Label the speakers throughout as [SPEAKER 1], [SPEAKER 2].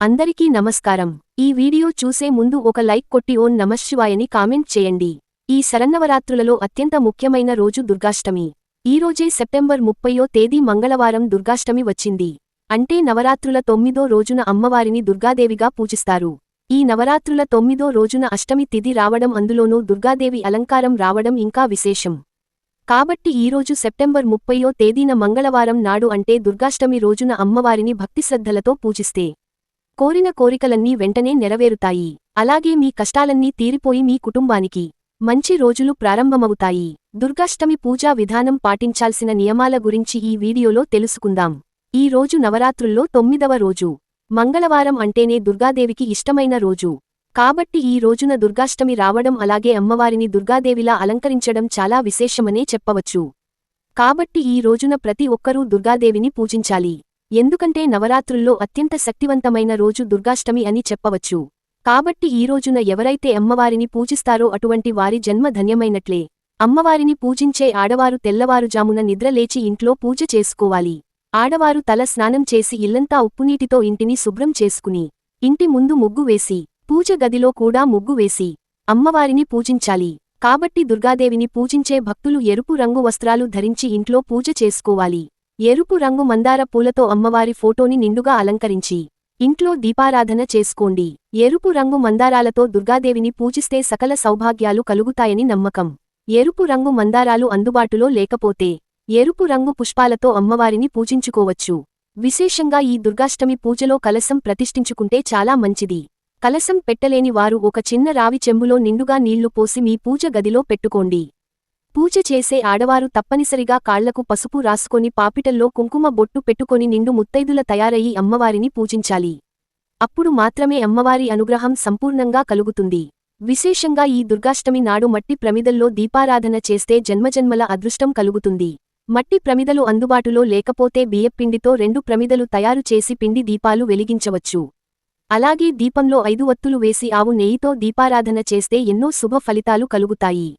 [SPEAKER 1] అందరికీ నమస్కారం. ఈ వీడియో చూసే ముందు ఒక లైక్ కొట్టి ఓన్ నమశివాయని కామెంట్ చేయండి. ఈ శరన్నవరాత్రులలో అత్యంత ముఖ్యమైన రోజు దుర్గాష్టమి. ఈ రోజే సెప్టెంబర్ ముప్పయో తేదీ మంగళవారం దుర్గాష్టమి వచ్చింది. అంటే నవరాత్రుల తొమ్మిదో రోజున అమ్మవారిని దుర్గాదేవిగా పూజిస్తారు. ఈ నవరాత్రుల తొమ్మిదో రోజున అష్టమి తిథి రావడం అందులోనూ దుర్గాదేవి అలంకారం రావడం ఇంకా విశేషం. కాబట్టి ఈరోజు సెప్టెంబర్ ముప్పయో తేదీన మంగళవారం నాడు అంటే దుర్గాష్టమి రోజున అమ్మవారిని భక్తిశ్రద్ధలతో పూజిస్తే కోరిన కోరికలన్నీ వెంటనే నెరవేరుతాయి. అలాగే మీ కష్టాలన్నీ తీరిపోయి మీ కుటుంబానికి మంచి రోజులు ప్రారంభమవుతాయి. దుర్గాష్టమి పూజా విధానం పాటించాల్సిన నియమాల గురించి ఈ వీడియోలో తెలుసుకుందాం. ఈ రోజు నవరాత్రుల్లో తొమ్మిదవ రోజు. మంగళవారం అంటేనే దుర్గాదేవికి ఇష్టమైన రోజు. కాబట్టి ఈ రోజున దుర్గాష్టమి రావడం అలాగే అమ్మవారిని దుర్గాదేవిలా అలంకరించడం చాలా విశేషమనే చెప్పవచ్చు. కాబట్టి ఈ రోజున ప్రతి ఒక్కరూ దుర్గాదేవిని పూజించాలి. ఎందుకంటే నవరాత్రుల్లో అత్యంత శక్తివంతమైన రోజు దుర్గాష్టమి అని చెప్పవచ్చు. కాబట్టి ఈ రోజున ఎవరైతే అమ్మవారిని పూజిస్తారో అటువంటి వారి జన్మ ధన్యమైనట్లే. అమ్మవారిని పూజించే ఆడవారు తెల్లవారుజామున నిద్రలేచి ఇంట్లో పూజ చేసుకోవాలి. ఆడవారు తల స్నానం చేసి ఇల్లంతా ఉప్పునీటితో ఇంటిని శుభ్రం చేసుకుని ఇంటి ముందు ముగ్గు వేసి పూజ గదిలో కూడా ముగ్గు వేసి అమ్మవారిని పూజించాలి. కాబట్టి దుర్గాదేవిని పూజించే భక్తులు ఎరుపు రంగు వస్త్రాలు ధరించి ఇంట్లో పూజ చేసుకోవాలి. ఎరుపు రంగు మందార పూలతో అమ్మవారి ఫోటోని నిండుగా అలంకరించి ఇంట్లో దీపారాధన చేసుకోండి. ఎరుపు రంగు మందారాలతో దుర్గాదేవిని పూజిస్తే సకల సౌభాగ్యాలు కలుగుతాయని నమ్మకం. ఎరుపు రంగు మందారాలు అందుబాటులో లేకపోతే ఎరుపు రంగు పుష్పాలతో అమ్మవారిని పూజించుకోవచ్చు. విశేషంగా ఈ దుర్గాష్టమి పూజలో కలసం ప్రతిష్ఠించుకుంటే చాలా మంచిది. కలశం పెట్టలేని వారు ఒక చిన్న రావి చెంబులో నిండుగా నీళ్ళు పోసి మీ పూజ గదిలో పెట్టుకోండి. పూజ చేసే ఆడవారు తప్పనిసరిగా కాళ్ళకు పసుపు రాసుకొని పాపిటల్లో కుంకుమ బొట్టు పెట్టుకొని నిండు ముత్తైదుల తయారయి అమ్మవారిని పూజించాలి. అప్పుడు మాత్రమే అమ్మవారి అనుగ్రహం సంపూర్ణంగా కలుగుతుంది. విశేషంగా ఈ దుర్గాష్టమి నాడు మట్టి ప్రమిదల్లో దీపారాధన చేస్తే జన్మజన్మల అదృష్టం కలుగుతుంది. మట్టి ప్రమిదలు అందుబాటులో లేకపోతే బియ్యపిండితో రెండు ప్రమిదలు తయారు చేసి పిండి దీపాలు వెలిగించవచ్చు. అలాగే దీపంలో ఐదు వత్తులు వేసి ఆవు నెయ్యితో దీపారాధన చేస్తే ఎన్నో శుభ ఫలితాలు కలుగుతాయి.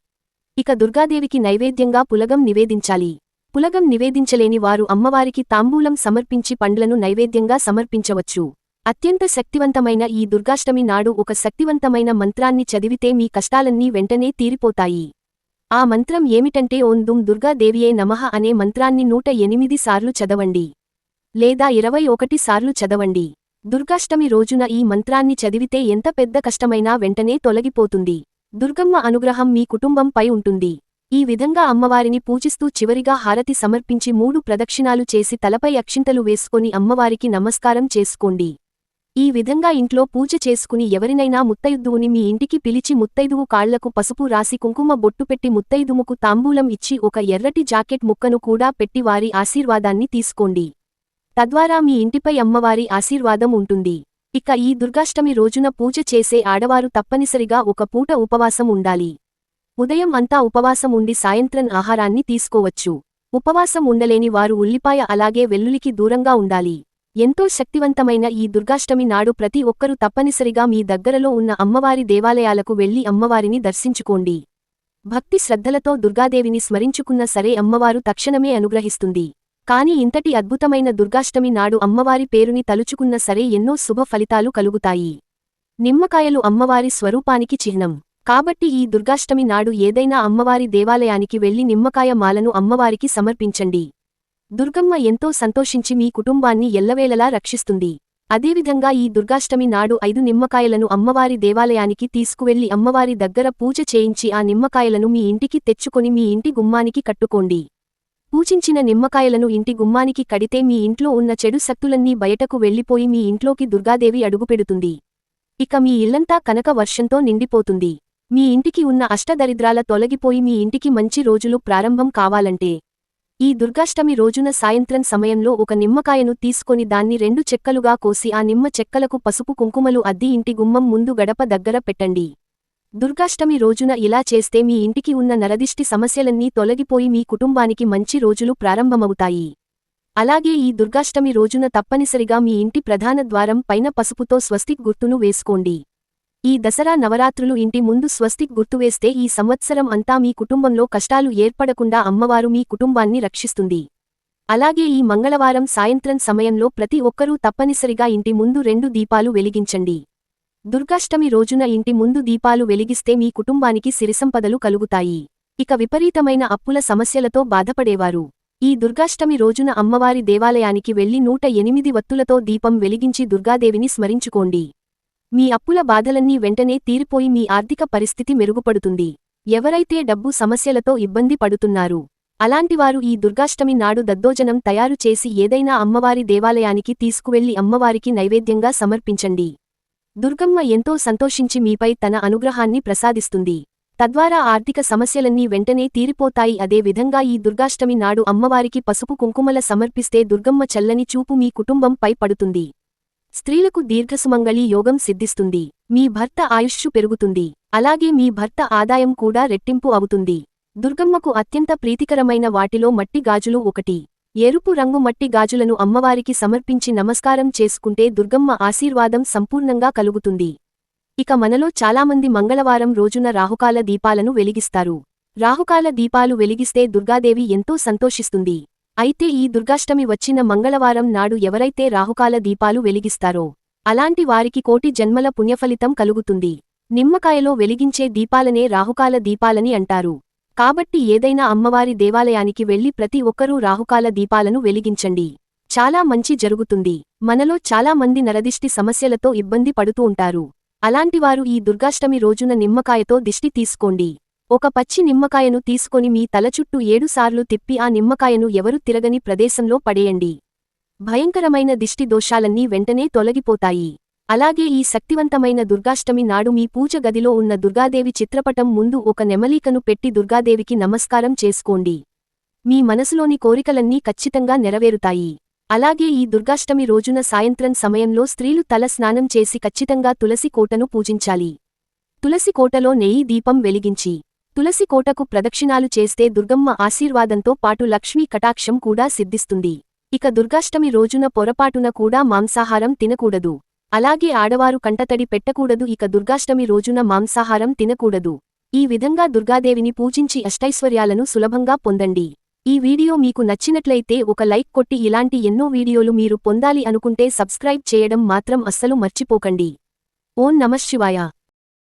[SPEAKER 1] ఇక దుర్గాదేవికి నైవేద్యంగా పులగం నివేదించాలి. పులగం నివేదించలేని వారు అమ్మవారికి తాంబూలం సమర్పించి పండ్లను నైవేద్యంగా సమర్పించవచ్చు. అత్యంత శక్తివంతమైన ఈ దుర్గాష్టమి నాడు ఒక శక్తివంతమైన మంత్రాన్ని చదివితే మీ కష్టాలన్నీ వెంటనే తీరిపోతాయి. ఆ మంత్రం ఏమిటంటే ఓం దుం దుర్గాదేవియే నమః అనే మంత్రాన్ని నూట ఎనిమిది సార్లు చదవండి. లేదా ఇరవై ఒకటి సార్లు చదవండి. దుర్గాష్టమి రోజున ఈ మంత్రాన్ని చదివితే ఎంత పెద్ద కష్టమైనా వెంటనే తొలగిపోతుంది. దుర్గమ్మ అనుగ్రహం మీ కుటుంబంపై ఉంటుంది. ఈ విధంగా అమ్మవారిని పూజిస్తూ చివరిగా హారతి సమర్పించి మూడు ప్రదక్షిణాలు చేసి తలపై అక్షింతలు వేసుకొని అమ్మవారికి నమస్కారం చేసుకోండి. ఈ విధంగా ఇంట్లో పూజ చేసుకుని ఎవరినైనా ముత్తైదువుని మీ ఇంటికి పిలిచి ముత్తైదువు కాళ్ళకు పసుపు రాసి కుంకుమ బొట్టు పెట్టి ముత్తైదుముకు తాంబూలం ఇచ్చి ఒక ఎర్రటి జాకెట్ ముక్కను కూడా పెట్టి వారి ఆశీర్వాదాన్ని తీసుకోండి. తద్వారా మీ ఇంటిపై అమ్మవారి ఆశీర్వాదం ఉంటుంది. ఇక ఈ దుర్గాష్టమి రోజున పూజ చేసే ఆడవారు తప్పనిసరిగా ఒక పూట ఉపవాసం ఉండాలి. ఉదయం అంతా ఉపవాసం ఉండి సాయంత్రం ఆహారాన్ని తీసుకోవచ్చు. ఉపవాసం ఉండలేని వారు ఉల్లిపాయ అలాగే వెల్లులికి దూరంగా ఉండాలి. ఎంతో శక్తివంతమైన ఈ దుర్గాష్టమి నాడు ప్రతి ఒక్కరూ తప్పనిసరిగా మీ దగ్గరలో ఉన్న అమ్మవారి దేవాలయాలకు వెళ్ళి అమ్మవారిని దర్శించుకోండి. భక్తి శ్రద్ధలతో దుర్గాదేవిని స్మరించుకున్న సరే అమ్మవారు తక్షణమే అనుగ్రహిస్తుంది. కాని ఇంతటి అద్భుతమైన దుర్గాష్టమి నాడు అమ్మవారి పేరుని తలుచుకున్న సరే ఎన్నో శుభ ఫలితాలు కలుగుతాయి. నిమ్మకాయలు అమ్మవారి స్వరూపానికి చిహ్నం. కాబట్టి ఈ దుర్గాష్టమి నాడు ఏదైనా అమ్మవారి దేవాలయానికి వెళ్ళి నిమ్మకాయ మాలను అమ్మవారికి సమర్పించండి. దుర్గమ్మ ఎంతో సంతోషించి మీ కుటుంబాన్ని ఎల్లవేళలా రక్షిస్తుంది. అదేవిధంగా ఈ దుర్గాష్టమి నాడు ఐదు నిమ్మకాయలను అమ్మవారి దేవాలయానికి తీసుకువెళ్ళి అమ్మవారి దగ్గర పూజ చేయించి ఆ నిమ్మకాయలను మీ ఇంటికి తెచ్చుకొని మీ ఇంటి గుమ్మానికి కట్టుకోండి. పూచించిన నిమ్మకాయలను ఇంటి గుమ్మానికి కడితే మీ ఇంట్లో ఉన్న చెడు శక్తులన్నీ బయటకు వెళ్ళిపోయి మీ ఇంట్లోకి దుర్గాదేవి అడుగుపెడుతుంది. ఇక మీ ఇల్లంతా కనక వర్షంతో నిండిపోతుంది. మీ ఇంటికి ఉన్న అష్టదరిద్రాల తొలగిపోయి మీ ఇంటికి మంచి రోజులు ప్రారంభం కావాలంటే ఈ దుర్గాష్టమి రోజున సాయంత్రం సమయంలో ఒక నిమ్మకాయను తీసుకొని దాన్ని రెండు చెక్కలుగా కోసి ఆ నిమ్మ చెక్కలకు పసుపు కుంకుమలు అద్ది ఇంటి గుమ్మం ముందు గడప దగ్గర పెట్టండి. దుర్గాష్టమి రోజున ఇలా చేస్తే మీ ఇంటికి ఉన్న నరదిష్టి సమస్యలన్నీ తొలగిపోయి మీ కుటుంబానికి మంచి రోజులు ప్రారంభమవుతాయి. అలాగే ఈ దుర్గాష్టమి రోజున తప్పనిసరిగా మీ ఇంటి ప్రధాన ద్వారం పైన పసుపుతో స్వస్తిక్ గుర్తును వేసుకోండి. ఈ దసరా నవరాత్రులు ఇంటి ముందు స్వస్తిక్ గుర్తువేస్తే ఈ సంవత్సరం అంతా మీ కుటుంబంలో కష్టాలు ఏర్పడకుండా అమ్మవారు మీ కుటుంబాన్ని రక్షిస్తుంది. అలాగే ఈ మంగళవారం సాయంత్రం సమయంలో ప్రతి ఒక్కరూ తప్పనిసరిగా ఇంటి ముందు రెండు దీపాలు వెలిగించండి. దుర్గాష్టమి రోజున ఇంటి ముందు దీపాలు వెలిగిస్తే మీ కుటుంబానికి సిరిసంపదలు కలుగుతాయి. ఇక విపరీతమైన అప్పుల సమస్యలతో బాధపడేవారు. ఈ దుర్గాష్టమి రోజున అమ్మవారి దేవాలయానికి వెళ్ళి నూట ఎనిమిది వత్తులతో దీపం వెలిగించి దుర్గాదేవిని స్మరించుకోండి. మీ అప్పుల బాధలన్నీ వెంటనే తీరిపోయి మీ ఆర్థిక పరిస్థితి మెరుగుపడుతుంది. ఎవరైతే డబ్బు సమస్యలతో ఇబ్బంది పడుతున్నారు అలాంటివారు ఈ దుర్గాష్టమి నాడు దద్దోజనం తయారు చేసి ఏదైనా అమ్మవారి దేవాలయానికి తీసుకువెళ్ళి అమ్మవారికి నైవేద్యంగా సమర్పించండి. దుర్గమ్మ ఎంతో సంతోషించి మీపై తన అనుగ్రహాన్ని ప్రసాదిస్తుంది. తద్వారా ఆర్థిక సమస్యలన్నీ వెంటనే తీరిపోతాయి. అదే విధంగా ఈ దుర్గాష్టమి నాడు అమ్మవారికి పసుపు కుంకుమల సమర్పిస్తే దుర్గమ్మ చల్లని చూపు మీ కుటుంబంపై పడుతుంది. స్త్రీలకు దీర్ఘసుమంగళి యోగం సిద్ధిస్తుంది. మీ భర్త ఆయుష్షు పెరుగుతుంది. అలాగే మీ భర్త ఆదాయం కూడా రెట్టింపు అవుతుంది. దుర్గమ్మకు అత్యంత ప్రీతికరమైన వాటిలో మట్టి గాజులు ఒకటి. ఎరుపు రంగు మట్టి గాజులను అమ్మవారికి సమర్పించి నమస్కారం చేసుకుంటే దుర్గమ్మ ఆశీర్వాదం సంపూర్ణంగా కలుగుతుంది. ఇక మనలో చాలామంది మంగళవారం రోజున రాహుకాల దీపాలను వెలిగిస్తారు. రాహుకాల దీపాలు వెలిగిస్తే దుర్గాదేవి ఎంతో సంతోషిస్తుంది. అయితే ఈ దుర్గాష్టమి వచ్చిన మంగళవారం నాడు ఎవరైతే రాహుకాల దీపాలు వెలిగిస్తారో అలాంటి వారికి కోటి జన్మల పుణ్యఫలితం కలుగుతుంది. నిమ్మకాయలో వెలిగించే దీపాలనే రాహుకాల దీపాలని అంటారు. కాబట్టి ఏదైనా అమ్మవారి దేవాలయానికి వెళ్ళి ప్రతి ఒక్కరూ రాహుకాల దీపాలను వెలిగించండి. చాలా మంచి జరుగుతుంది. మనలో చాలా మంది నరదిష్టి సమస్యలతో ఇబ్బంది పడుతూ ఉంటారు. అలాంటివారు ఈ దుర్గాష్టమి రోజున నిమ్మకాయతో దిష్టి తీసుకోండి. ఒక పచ్చి నిమ్మకాయను తీసుకొని మీ తలచుట్టూ ఏడుసార్లు తిప్పి ఆ నిమ్మకాయను ఎవరు తిరగని ప్రదేశంలో పడేయండి. భయంకరమైన దిష్టి దోషాలన్నీ వెంటనే తొలగిపోతాయి. అలాగే ఈ శక్తివంతమైన దుర్గాష్టమి నాడు మీ పూజ గదిలో ఉన్న దుర్గాదేవి చిత్రపటం ముందు ఒక నెమలీకను పెట్టి దుర్గాదేవికి నమస్కారం చేసుకోండి. మీ మనసులోని కోరికలన్నీ ఖచ్చితంగా నెరవేరుతాయి. అలాగే ఈ దుర్గాష్టమి రోజున సాయంత్రం సమయంలో స్త్రీలు తల స్నానం చేసి ఖచ్చితంగా తులసి కోటను పూజించాలి. తులసి కోటలో నెయ్యి దీపం వెలిగించి తులసి కోటకు ప్రదక్షిణాలు చేస్తే దుర్గమ్మ ఆశీర్వాదంతో పాటు లక్ష్మీ కటాక్షం కూడా సిద్ధిస్తుంది. ఇక దుర్గాష్టమి రోజున పొరపాటున కూడా మాంసాహారం తినకూడదు. అలాగే ఆడవారు కంటతడి పెట్టకూడదు ఇక దుర్గాష్టమి రోజున మాంసాహారం తినకూడదు. ఈ విధంగా దుర్గాదేవిని పూజించి అష్టైశ్వర్యాలను సులభంగా పొందండి. ఈ వీడియో మీకు నచ్చినట్లయితే ఒక లైక్ కొట్టి ఇలాంటి ఎన్నో వీడియోలు మీరు పొందాలి అనుకుంటే సబ్స్క్రైబ్ చేయడం మాత్రం అస్సలు మర్చిపోకండి. ఓం నమశివాయ